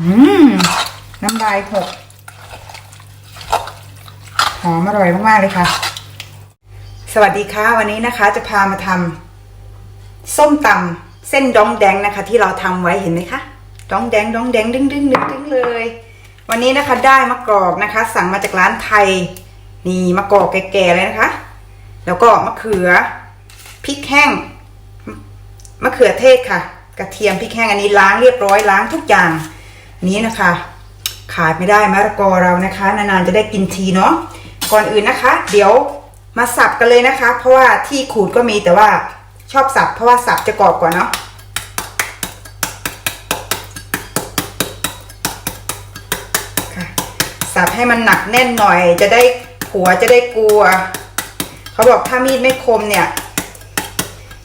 อืมน้ำลายหกหอมอร่อยมาก ๆ เลยค่ะ สวัสดีค่ะ วันนี้นะคะ จะพามาทำส้มตำเส้นดองแดงนะคะ ที่เราทำไว้เห็นไหมคะดองแดงดองแดงดึงดึงดึงดึงเลย วันนี้นะคะได้มะกรอกนะคะ สั่งมาจากร้านไทย นี่มะกรอกแก่ๆเลยนะคะ แล้วก็มะเขือพริกแห้งมะเขือเทศค่ะ กระเทียมพริกแห้งอันนี้ล้างเรียบร้อยล้างทุกอย่าง นี้นะคะ ขาดไม่ได้มะละกอเรานะคะ นานๆจะได้กินทีเนาะก่อนอื่นนะคะ เดี๋ยวมาสับกันเลยนะคะ เพราะว่าที่ขูดก็มีแต่ว่าชอบสับ เพราะว่าสับจะกรอบกว่าเนาะสับให้มันหนักแน่นหน่อย จะได้ผัวจะได้กลัว เขาบอกถ้ามีดไม่คมเนี่ย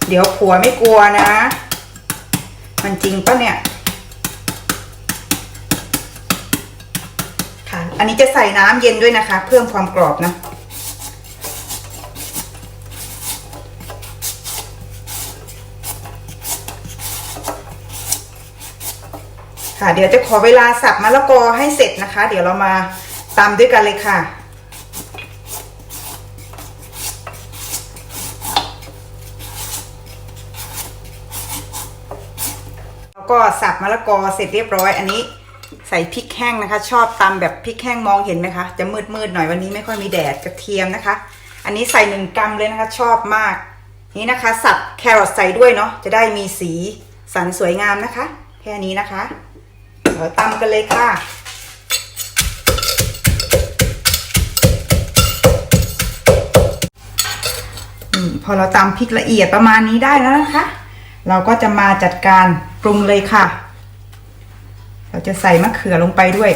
เดี๋ยวผัวไม่กลัวนะ มันจริงปะเนี่ย อันนี้จะใส่น้ำเย็นด้วยนะคะ เพิ่มความกรอบนะ ค่ะ เดี๋ยวจะขอเวลาสับมะละกอให้เสร็จนะคะ เดี๋ยวเรามาตำด้วยกันเลยค่ะแล้วก็สับมะละกอเสร็จเรียบร้อยอันนี้ ส่พริกแห้งนะคะ ชอบตำแบบพริกแห้งมองเห็นไหมคะ จะมืดมืดๆหน่อยวันนี้ไม่ค่อยมีแดดกระเทียมนะคะ อันนี้ใส่หนึ่งกรัมเลยนะคะ ชอบมาก นี่นะคะ สับแครอทใส่ด้วยเนาะจะได้มีสีสันสวยงามนะคะ แค่นี้นะคะเดี๋ยวตำกันเลยค่ะพอเราตำพริกละเอียดประมาณนี้ได้แล้วนะคะ เราก็จะมาจัดการปรุงเลยค่ะ เราจะใส่มะเขือลงไปด้วย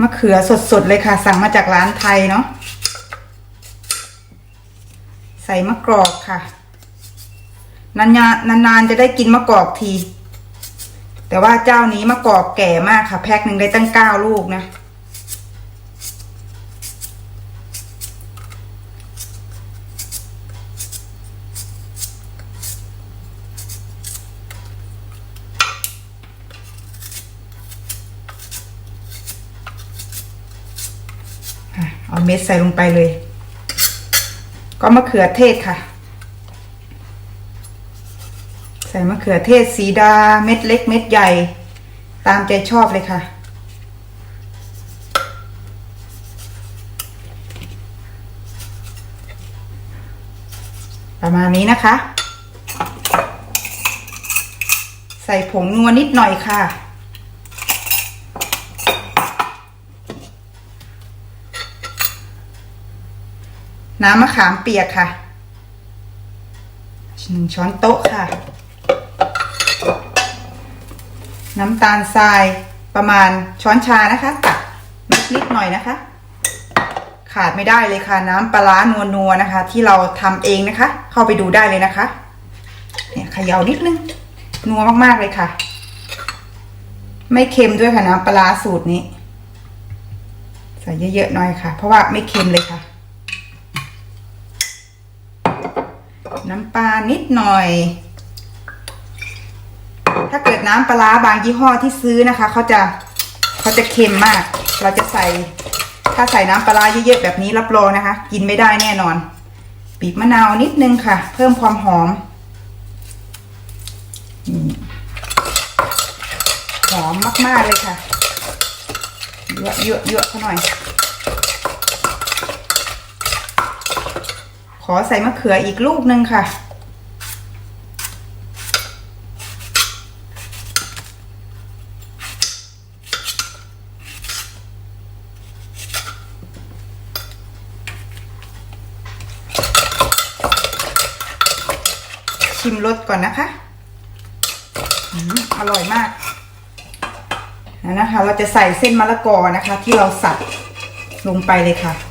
มะเขือสดๆเลยค่ะ สั่งมาจากร้านไทยเนาะ ใส่มะกรอกค่ะ นานๆนานๆจะได้กินมะกรอกที แต่ว่าเจ้านี้มะกรอกแก่มากค่ะ แพ็คหนึ่งได้ตั้งเก้าลูกนะ ค่ะเอาเม็ดใส่ลงไปเลย ก็มะเขือเทศค่ะ ใส่มะเขือเทศสีดาเม็ดเล็กเม็ดใหญ่ ตามใจชอบเลยค่ะ ประมาณนี้นะคะ ใส่ผงนัวนิดหน่อยค่ะ น้ำมะขามเปียกค่ะหนึ่งช้อนโต๊ะค่ะ น้ำตาลทรายประมาณช้อนชานะคะตักนิดๆหน่อยนะคะ ขาดไม่ได้เลยค่ะ น้ำปลาร้านัวๆนะคะ ที่เราทำเองนะคะ เข้าไปดูได้เลยนะคะเนี่ยเขย่านิดนึงนัวมากๆเลยค่ะ ไม่เค็มด้วยค่ะน้ำปลาร้าสูตรนี้ ใส่เยอะๆหน่อยค่ะ เพราะว่าไม่เค็มเลยค่ะ น้ำปลานิดหน่อย ถ้าเกิดน้ำปลาบางยี่ห้อที่ซื้อนะคะเขาจะเขาจะเค็มมาก เราจะใส่ ถ้าใส่น้ำปลาเยอะๆแบบนี้รับรองนะคะ กินไม่ได้แน่นอนบีบมะนาวนิดนึงค่ะ เพิ่มความหอมหอมมากๆเลยค่ะเยอะเยอะเยอะเขาหน่อย อใส่มะเขืออีกลูกนึงค่ะ ชิมรสก่อนนะคะอืมอร่อยมากแล้วนะคะ เราจะใส่เส้นมะละกอนะคะ ที่เราสับลงไปเลยค่ะ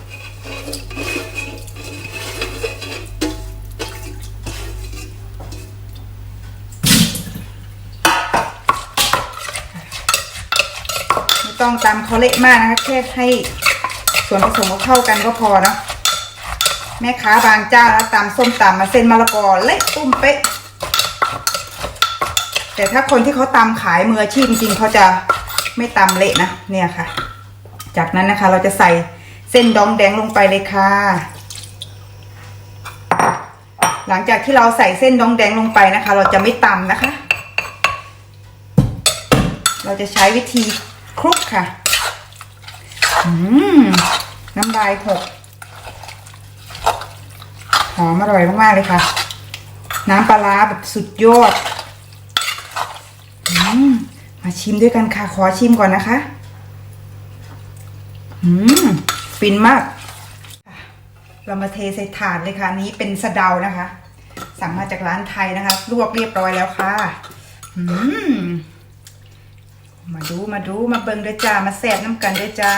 ต้องตำเขาเละมากนะคะแค่ให้ส่วนผสมเขาเข้ากันก็พอเนอะแม่ค้าบางเจ้านะตำส้มตำมาเส้นมะละกอเละตุ้มเป๊ะ แต่ถ้าคนที่เขาตำขายมืออาชีพจริงเขาจะไม่ตำเละนะเนี่ยค่ะ จากนั้นนะคะเราจะใส่เส้นดองแดงลงไปเลยค่ะ หลังจากที่เราใส่เส้นดองแดงลงไปนะคะ เราจะไม่ตำนะคะ เราจะใช้วิธี คลุกค่ะ อืมน้ำลายหกหอมอร่อยมาก ๆ เลยค่ะ น้ำปลาร้าแบบสุดยอดอืมมาชิมด้วยกันค่ะ ขอชิมก่อนนะคะ อืมฟินมาก เรามาเทใส่ถาดเลยค่ะ นี้เป็นสะเดานะคะ สั่งมาจากร้านไทยนะคะ ลวกเรียบร้อยแล้วค่ะ อืม ดูมาดูมาเบิ่งด้วยจ้า มาแสบน้ำกันด้วยจ้า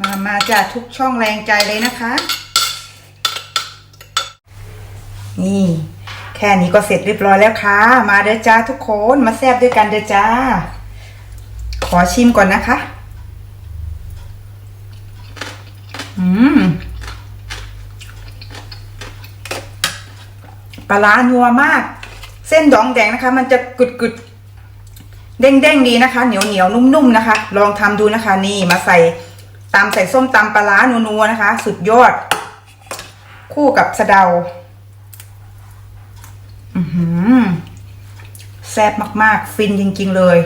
มามาจ้าทุกช่องแรงใจเลยนะคะ นี่ แค่นี้ก็เสร็จเรียบร้อยแล้วค่ะ มาเด้อจ้าทุกคนมาแซบด้วยกันเด้อจ้า ขอชิมก่อนนะคะ อืมปลาร้านัวมาก ส้นดองแดงนะคะ มันจะกึดกึดเด้งเด้งดีนะคะ เหนียวเหนียวนุ่มๆนะคะ ลองทำดูนะคะ นี่มาใส่ตำใส่ส้มตำปลาร้านัวๆนะคะ สุดยอด คู่กับสะเดาอือหือแซ่บมากๆ ฟินจริงๆเลย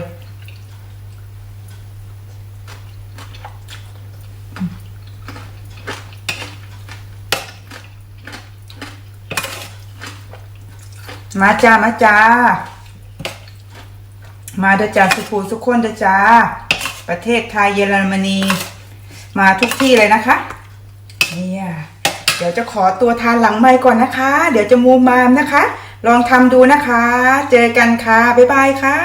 มาจ้ามาจ้า มาเด้อจ้าสุภูสุขคนเด้อจ้า ประเทศไทยเยอรมนี มาทุกที่เลยนะคะเนี่ยเดี๋ยวจะขอตัวทานหลังไม้ก่อนนะคะ เดี๋ยวจะมูมามนะคะ ลองทำดูนะคะ เจอกันค่ะ บ๊ายบายค่ะ